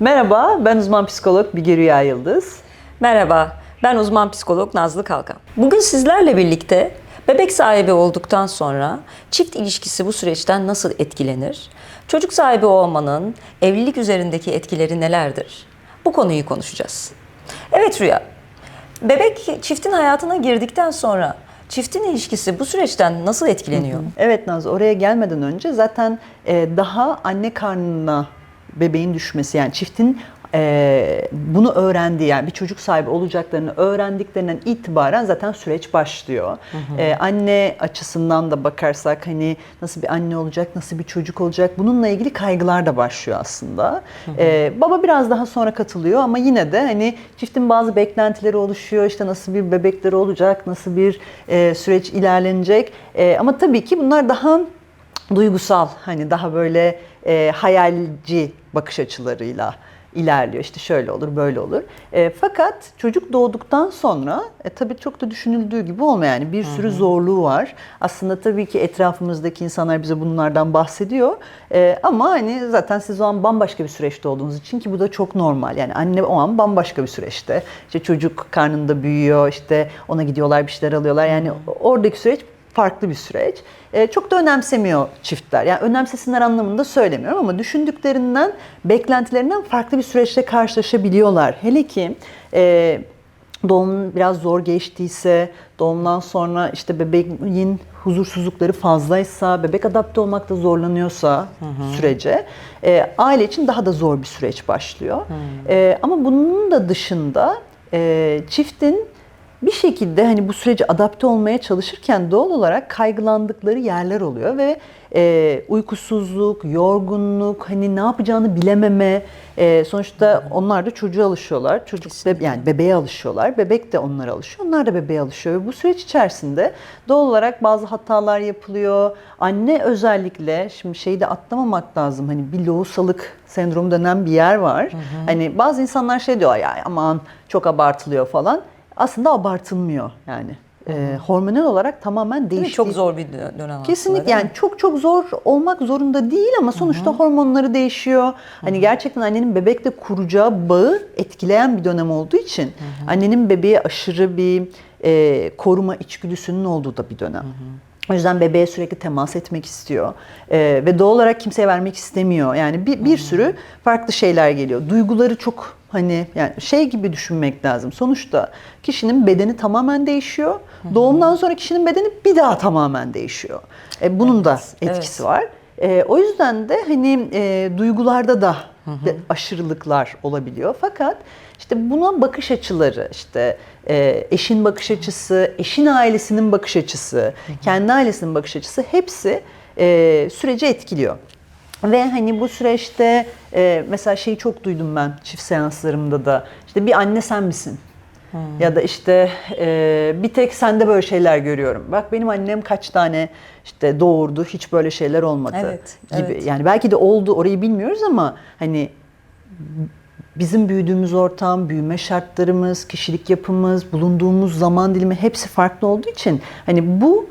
Merhaba, ben uzman psikolog Bilge Rüya Yıldız. Merhaba, ben uzman psikolog Nazlı Kalkan. Bugün sizlerle birlikte bebek sahibi olduktan sonra çift ilişkisi bu süreçten nasıl etkilenir? Çocuk sahibi olmanın evlilik üzerindeki etkileri nelerdir? Bu konuyu konuşacağız. Evet Rüya, bebek çiftin hayatına girdikten sonra çiftin ilişkisi bu süreçten nasıl etkileniyor? Evet Naz, oraya gelmeden önce zaten e, daha anne karnına bebeğin düşmesi yani çiftin e, bunu öğrendiği yani bir çocuk sahibi olacaklarını öğrendiklerinden itibaren zaten süreç başlıyor. E, anne açısından da bakarsak hani nasıl bir anne olacak, nasıl bir çocuk olacak bununla ilgili kaygılar da başlıyor aslında. E, baba biraz daha sonra katılıyor ama yine de hani çiftin bazı beklentileri oluşuyor. İşte nasıl bir bebekleri olacak, nasıl bir e, süreç ilerlenecek. E, ama tabii ki bunlar daha duygusal hani daha böyle e, hayalci bakış açılarıyla ilerliyor. İşte şöyle olur, böyle olur. E, fakat çocuk doğduktan sonra e, tabii çok da düşünüldüğü gibi olmuyor. Yani bir sürü zorluğu var. Aslında tabii ki etrafımızdaki insanlar bize bunlardan bahsediyor. E, ama hani zaten siz o an bambaşka bir süreçte olduğunuz için ki bu da çok normal. Yani anne o an bambaşka bir süreçte. İşte çocuk karnında büyüyor, işte ona gidiyorlar bir şeyler alıyorlar. Yani oradaki süreç farklı bir süreç. E, çok da önemsemiyor çiftler. Yani önemsesinler anlamında söylemiyorum ama düşündüklerinden, beklentilerinden farklı bir süreçle karşılaşabiliyorlar. Hele ki e, doğum biraz zor geçtiyse, doğumdan sonra işte bebeğin huzursuzlukları fazlaysa, bebek adapte olmakta zorlanıyorsa sürece e, aile için daha da zor bir süreç başlıyor. E, ama bunun da dışında e, çiftin bir şekilde hani bu sürece adapte olmaya çalışırken doğal olarak kaygılandıkları yerler oluyor ve e, uykusuzluk, yorgunluk, hani ne yapacağını bilememe, e, sonuçta onlar da çocuğa alışıyorlar. Çocuk be- yani bebeğe alışıyorlar. Bebek de onlara alışıyor. Onlar da bebeğe alışıyor. Ve bu süreç içerisinde doğal olarak bazı hatalar yapılıyor. Anne özellikle şimdi şeyi de atlamamak lazım. Hani bir lohusalık sendromu denen bir yer var. Hani bazı insanlar şey diyor ya aman çok abartılıyor falan aslında abartılmıyor yani. Ee, hormonal olarak tamamen değişti. Çok zor bir dö- dönem Kesinlikle aslında, yani çok çok zor olmak zorunda değil ama sonuçta hormonları değişiyor. Hani gerçekten annenin bebekle kuracağı bağı etkileyen bir dönem olduğu için annenin bebeğe aşırı bir e, koruma içgüdüsünün olduğu da bir dönem. O yüzden bebeğe sürekli temas etmek istiyor Ee, ve doğal olarak kimseye vermek istemiyor. Yani bir, bir sürü farklı şeyler geliyor. Duyguları çok hani yani şey gibi düşünmek lazım. Sonuçta kişinin bedeni tamamen değişiyor. Doğumdan sonra kişinin bedeni bir daha tamamen değişiyor. E, bunun da Evet, etkisi var. E, o yüzden de hani e, duygularda da de aşırılıklar olabiliyor. Fakat işte buna bakış açıları, işte e, eşin bakış açısı, eşin ailesinin bakış açısı, kendi ailesinin bakış açısı hepsi e, süreci etkiliyor. Ve hani bu süreçte e, mesela şeyi çok duydum ben çift seanslarımda da. İşte bir anne sen misin? Ya da işte e, bir tek sende böyle şeyler görüyorum. Bak benim annem kaç tane işte doğurdu hiç böyle şeyler olmadı Evet, gibi. evet. Yani belki de oldu orayı bilmiyoruz ama hani bizim büyüdüğümüz ortam, büyüme şartlarımız, kişilik yapımız, bulunduğumuz zaman dilimi hepsi farklı olduğu için hani bu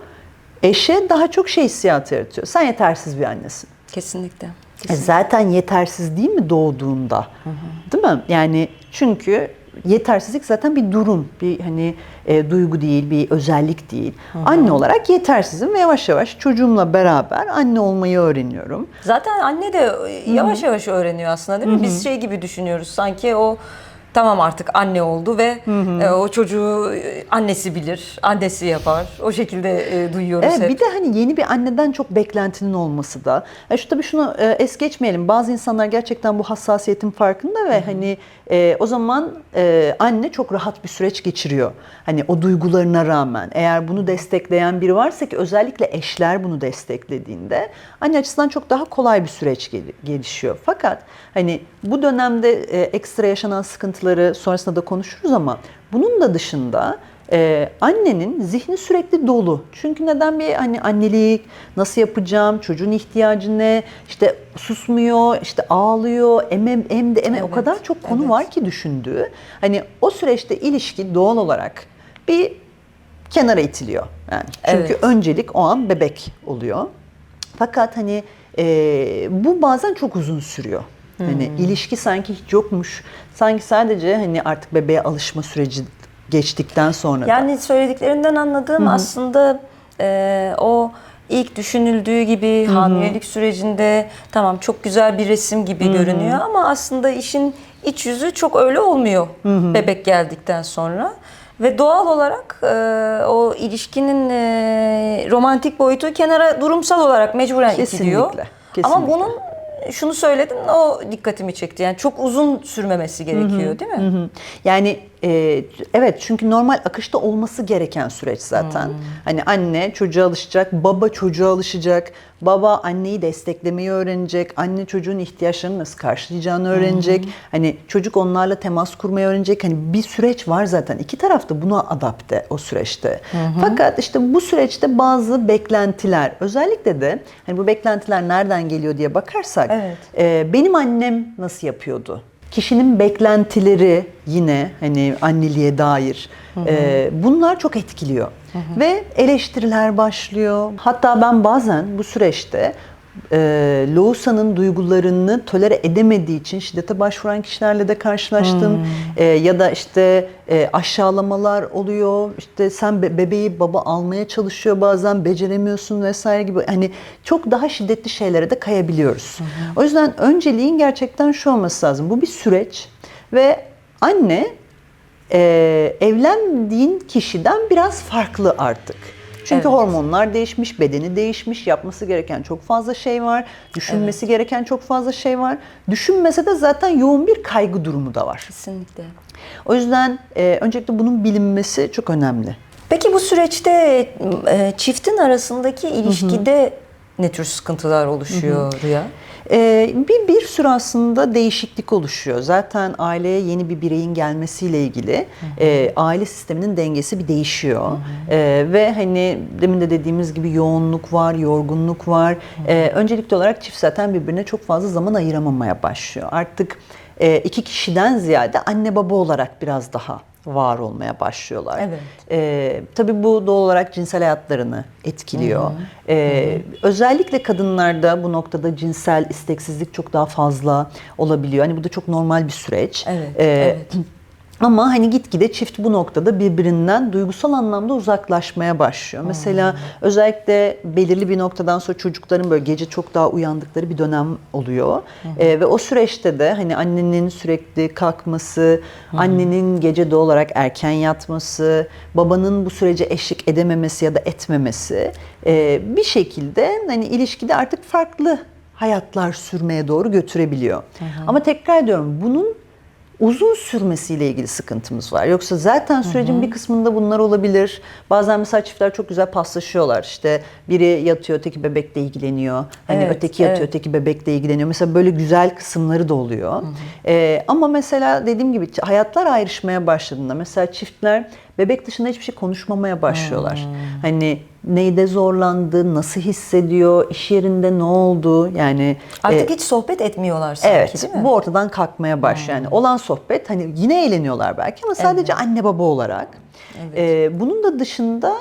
eşe daha çok şey hissiyatı yaratıyor. Sen yetersiz bir annesin. Kesinlikle. E Kesinlikle. Zaten yetersiz değil mi doğduğunda? Değil mi? Yani çünkü yetersizlik zaten bir durum, bir hani e, duygu değil, bir özellik değil. Anne olarak yetersizim ve yavaş yavaş çocuğumla beraber anne olmayı öğreniyorum. Zaten anne de yavaş yavaş öğreniyor aslında değil mi? Biz şey gibi düşünüyoruz sanki o tamam artık anne oldu ve e, o çocuğu e, annesi bilir, annesi yapar. O şekilde e, duyuyoruz Evet hep. bir de hani yeni bir anneden çok beklentinin olması da. Ya şu tabii şunu e, es geçmeyelim. Bazı insanlar gerçekten bu hassasiyetin farkında ve hani e, o zaman e, anne çok rahat bir süreç geçiriyor. Hani o duygularına rağmen eğer bunu destekleyen biri varsa ki özellikle eşler bunu desteklediğinde anne açısından çok daha kolay bir süreç gel- gelişiyor. Fakat hani bu dönemde e, ekstra yaşanan sıkıntıları sonrasında da konuşuruz ama bunun da dışında ee, annenin zihni sürekli dolu. Çünkü neden bir hani annelik, nasıl yapacağım, çocuğun ihtiyacı ne, işte susmuyor, işte ağlıyor, emem em de eme o Evet, kadar çok konu evet. var ki düşündüğü. Hani o süreçte ilişki doğal olarak bir kenara itiliyor. Yani çünkü Evet. öncelik o an bebek oluyor. Fakat hani e, bu bazen çok uzun sürüyor. Hani ilişki sanki hiç yokmuş. Sanki sadece hani artık bebeğe alışma süreci geçtikten sonra da. Yani söylediklerinden anladığım aslında e, o ilk düşünüldüğü gibi hamilelik sürecinde tamam çok güzel bir resim gibi görünüyor ama aslında işin iç yüzü çok öyle olmuyor bebek geldikten sonra. Ve doğal olarak e, o ilişkinin e, romantik boyutu kenara durumsal olarak mecburen Kesinlikle, itiliyor. Ama bunun şunu söyledin o dikkatimi çekti. Yani çok uzun sürmemesi gerekiyor değil mi? Hı. Yani e, evet çünkü normal akışta olması gereken süreç zaten. Hani anne çocuğa alışacak, baba çocuğa alışacak, baba anneyi desteklemeyi öğrenecek, anne çocuğun ihtiyaçlarını nasıl karşılayacağını öğrenecek. Hani çocuk onlarla temas kurmayı öğrenecek. Hani bir süreç var zaten. İki taraf da buna adapte o süreçte. Fakat işte bu süreçte bazı beklentiler, özellikle de hani bu beklentiler nereden geliyor diye bakarsak, Evet. e, benim annem nasıl yapıyordu? Kişinin beklentileri yine hani anneliğe dair e, bunlar çok etkiliyor. Ve eleştiriler başlıyor. Hatta ben bazen bu süreçte e, Loğusa'nın duygularını tolere edemediği için şiddete başvuran kişilerle de karşılaştım. E, ya da işte e, aşağılamalar oluyor. İşte sen be- bebeği baba almaya çalışıyor bazen beceremiyorsun vesaire gibi. Hani çok daha şiddetli şeylere de kayabiliyoruz. O yüzden önceliğin gerçekten şu olması lazım. Bu bir süreç ve anne e, evlendiğin kişiden biraz farklı artık. Çünkü Evet. hormonlar değişmiş, bedeni değişmiş, yapması gereken çok fazla şey var, düşünmesi gereken çok fazla şey var. Düşünmese de zaten yoğun bir kaygı durumu da var. Kesinlikle. O yüzden e, öncelikle bunun bilinmesi çok önemli. Peki bu süreçte e, çiftin arasındaki ilişkide ne tür sıkıntılar oluşuyor Rüya? Ee, bir, bir sürü aslında değişiklik oluşuyor. Zaten aileye yeni bir bireyin gelmesiyle ilgili e, aile sisteminin dengesi bir değişiyor. E, ve hani demin de dediğimiz gibi yoğunluk var, yorgunluk var. E, öncelikli olarak çift zaten birbirine çok fazla zaman ayıramamaya başlıyor. Artık e, iki kişiden ziyade anne baba olarak biraz daha var olmaya başlıyorlar. Evet. Ee, tabii bu doğal olarak cinsel hayatlarını etkiliyor. Ee, özellikle kadınlarda bu noktada cinsel isteksizlik çok daha fazla olabiliyor. Hani bu da çok normal bir süreç. Evet, Ee, evet. Ama hani gitgide çift bu noktada birbirinden duygusal anlamda uzaklaşmaya başlıyor. Mesela özellikle belirli bir noktadan sonra çocukların böyle gece çok daha uyandıkları bir dönem oluyor. Ee, ve o süreçte de hani annenin sürekli kalkması, annenin gece doğal olarak erken yatması, babanın bu sürece eşlik edememesi ya da etmemesi e, bir şekilde hani ilişkide artık farklı hayatlar sürmeye doğru götürebiliyor. Ama tekrar ediyorum bunun uzun sürmesiyle ilgili sıkıntımız var. Yoksa zaten sürecin bir kısmında bunlar olabilir. Bazen mesela çiftler çok güzel paslaşıyorlar. İşte biri yatıyor, öteki bebekle ilgileniyor. Hani Evet, öteki yatıyor, evet. öteki bebekle ilgileniyor. Mesela böyle güzel kısımları da oluyor. Ee, ama mesela dediğim gibi hayatlar ayrışmaya başladığında mesela çiftler bebek dışında hiçbir şey konuşmamaya başlıyorlar. Hani neyde zorlandı, nasıl hissediyor, iş yerinde ne oldu? Yani Artık e, hiç sohbet etmiyorlar sanki Evet, değil mi? bu ortadan kalkmaya başlıyor. Yani olan sohbet hani yine eğleniyorlar belki ama sadece anne baba olarak. Ee, bunun da dışında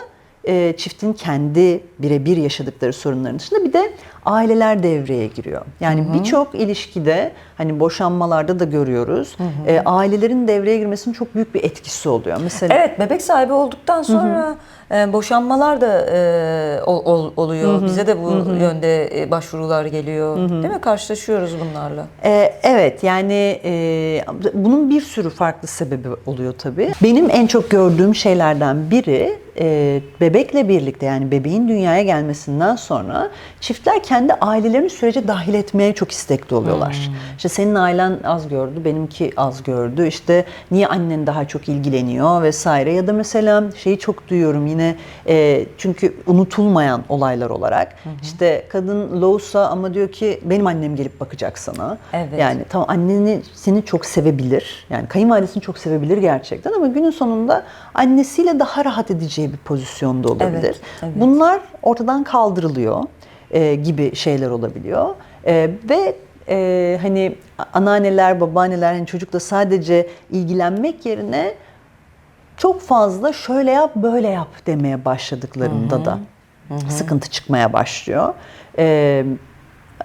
e, çiftin kendi birebir yaşadıkları sorunların dışında bir de aileler devreye giriyor. Yani birçok ilişkide hani boşanmalarda da görüyoruz. e, ailelerin devreye girmesinin çok büyük bir etkisi oluyor. Mesela Evet bebek sahibi olduktan sonra e, boşanmalar da e, ol- ol- oluyor. Bize de bu yönde e, başvurular geliyor. Değil mi? Karşılaşıyoruz bunlarla. Ee, evet yani e, bunun bir sürü farklı sebebi oluyor tabii. Benim en çok gördüğüm şeylerden biri e, bebekle birlikte yani bebeğin dünyaya gelmesinden sonra çiftler kendi ailelerini sürece dahil etmeye çok istekli oluyorlar. İşte senin ailen az gördü, benimki az gördü. İşte niye annen daha çok ilgileniyor vesaire ya da mesela şeyi çok duyuyorum yine e, çünkü unutulmayan olaylar olarak. İşte kadın Loğusa ama diyor ki benim annem gelip bakacak sana. Evet. Yani tamam anneni seni çok sevebilir. Yani kayınvalidesini çok sevebilir gerçekten ama günün sonunda annesiyle daha rahat edeceği bir pozisyonda olabilir. Evet, evet. Bunlar ortadan kaldırılıyor e, gibi şeyler olabiliyor. E, ve e, hani anneanneler, babaanneler hani çocukla sadece ilgilenmek yerine çok fazla şöyle yap, böyle yap demeye başladıklarında da sıkıntı çıkmaya başlıyor. Ee,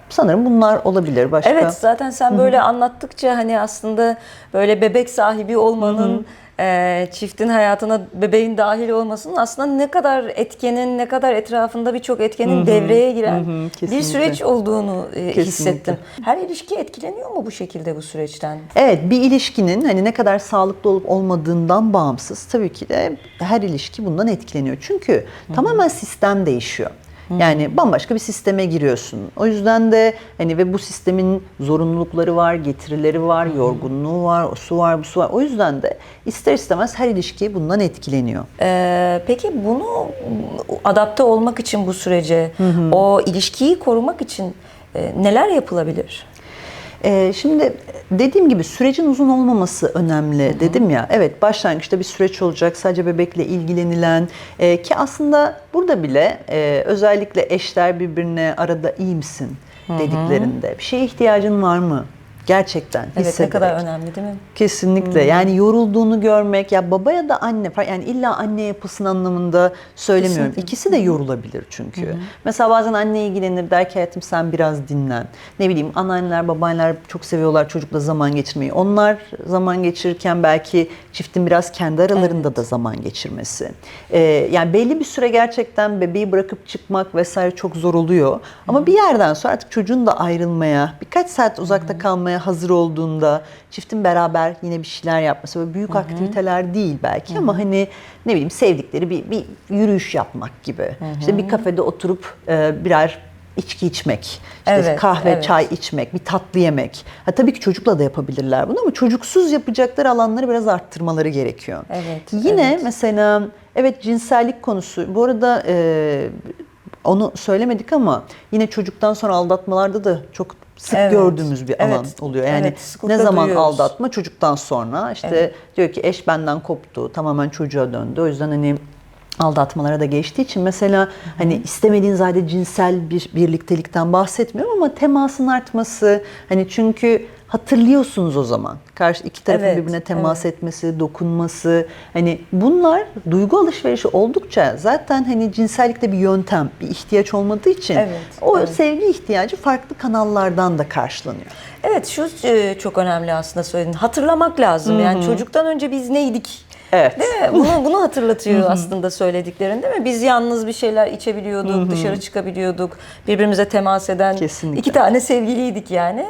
Sanırım bunlar olabilir. Başka? Evet zaten sen böyle anlattıkça hani aslında böyle bebek sahibi olmanın e, çiftin hayatına bebeğin dahil olmasının aslında ne kadar etkenin ne kadar etrafında birçok etkenin devreye giren hı, bir kesinlikle. süreç olduğunu e, Kesinlikle. hissettim. Her ilişki etkileniyor mu bu şekilde bu süreçten? Evet bir ilişkinin hani ne kadar sağlıklı olup olmadığından bağımsız tabii ki de her ilişki bundan etkileniyor. Çünkü tamamen sistem değişiyor. Yani bambaşka bir sisteme giriyorsun. O yüzden de hani ve bu sistemin zorunlulukları var, getirileri var, yorgunluğu var, o su var, bu su var. O yüzden de ister istemez her ilişki bundan etkileniyor. Ee, peki bunu adapte olmak için bu sürece, o ilişkiyi korumak için e, neler yapılabilir? Ee, şimdi dediğim gibi sürecin uzun olmaması önemli dedim ya. Evet başlangıçta bir süreç olacak sadece bebekle ilgilenilen e, ki aslında burada bile e, özellikle eşler birbirine arada iyi misin dediklerinde bir şeye ihtiyacın var mı? Gerçekten Evet ne hissederek. kadar önemli değil mi? Kesinlikle. Yani yorulduğunu görmek ya baba ya da anne yani illa anne yapısının anlamında söylemiyorum. Kesinlikle. İkisi de yorulabilir çünkü. Mesela bazen anne ilgilenir der ki hayatım sen biraz dinlen. Ne bileyim anneanneler babaanneler çok seviyorlar çocukla zaman geçirmeyi. Onlar zaman geçirirken belki çiftin biraz kendi aralarında da zaman geçirmesi. Ee, yani belli bir süre gerçekten bebeği bırakıp çıkmak vesaire çok zor oluyor. Ama bir yerden sonra artık çocuğun da ayrılmaya, birkaç saat uzakta kalmaya hazır olduğunda çiftin beraber yine bir şeyler yapması böyle büyük aktiviteler değil belki ama hani ne bileyim sevdikleri bir, bir yürüyüş yapmak gibi. İşte bir kafede oturup e, birer içki içmek, işte Evet, kahve, evet. çay içmek, bir tatlı yemek. Ha, tabii ki çocukla da yapabilirler bunu ama çocuksuz yapacakları alanları biraz arttırmaları gerekiyor. Evet, Yine evet. mesela evet cinsellik konusu. Bu arada e, onu söylemedik ama yine çocuktan sonra aldatmalarda da çok sık Evet, gördüğümüz bir alan evet, oluyor. Yani evet, ne zaman duyuyoruz. aldatma çocuktan sonra işte diyor ki eş benden koptu, tamamen çocuğa döndü. O yüzden hani aldatmalara da geçtiği için mesela hani istemediğin zaten cinsel bir birliktelikten bahsetmiyorum ama temasın artması hani çünkü hatırlıyorsunuz o zaman. Karşı iki tarafın Evet, birbirine temas etmesi, dokunması hani bunlar duygu alışverişi oldukça zaten hani cinsellikte bir yöntem, bir ihtiyaç olmadığı için Evet, o evet. sevgi ihtiyacı farklı kanallardan da karşılanıyor. Evet şu e, çok önemli aslında söyledin. Hatırlamak lazım. Yani çocuktan önce biz neydik? Evet. Değil mi? Bunu, bunu hatırlatıyor aslında söylediklerin değil mi? Biz yalnız bir şeyler içebiliyorduk, dışarı çıkabiliyorduk. Birbirimize temas eden Kesinlikle. iki tane sevgiliydik yani.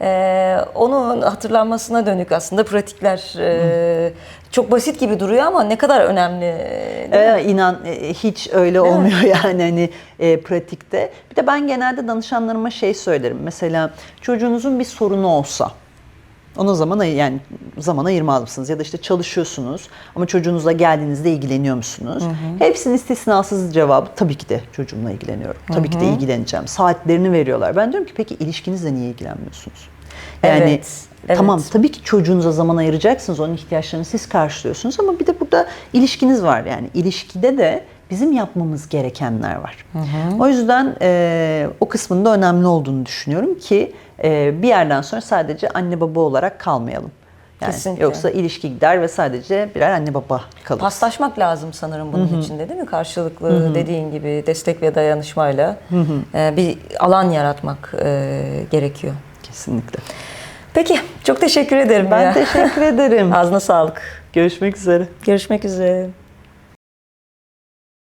Ee, onun hatırlanmasına dönük aslında pratikler e, çok basit gibi duruyor ama ne kadar önemli. Ee, inan e, hiç öyle olmuyor yani hani e, pratikte. Bir de ben genelde danışanlarıma şey söylerim. Mesela çocuğunuzun bir sorunu olsa ona zaman ay- yani zaman ayırmaz mısınız? Ya da işte çalışıyorsunuz ama çocuğunuzla geldiğinizde ilgileniyor musunuz? Hepsinin istisnasız cevabı tabii ki de çocuğumla ilgileniyorum. Tabii ki de ilgileneceğim. Saatlerini veriyorlar. Ben diyorum ki peki ilişkinizle niye ilgilenmiyorsunuz? Yani Evet, evet. tamam tabii ki çocuğunuza zaman ayıracaksınız. Onun ihtiyaçlarını siz karşılıyorsunuz ama bir de burada ilişkiniz var. Yani ilişkide de bizim yapmamız gerekenler var. O yüzden e, o kısmında önemli olduğunu düşünüyorum ki e, bir yerden sonra sadece anne baba olarak kalmayalım. Yani Kesinlikle. yoksa ilişki gider ve sadece birer anne baba kalır. Paslaşmak lazım sanırım bunun içinde değil mi? Karşılıklı dediğin gibi destek ve dayanışmayla e, bir alan yaratmak e, gerekiyor. Kesinlikle. Peki çok teşekkür ederim. Ben ya. teşekkür ederim. Ağzına sağlık. Görüşmek üzere. Görüşmek üzere.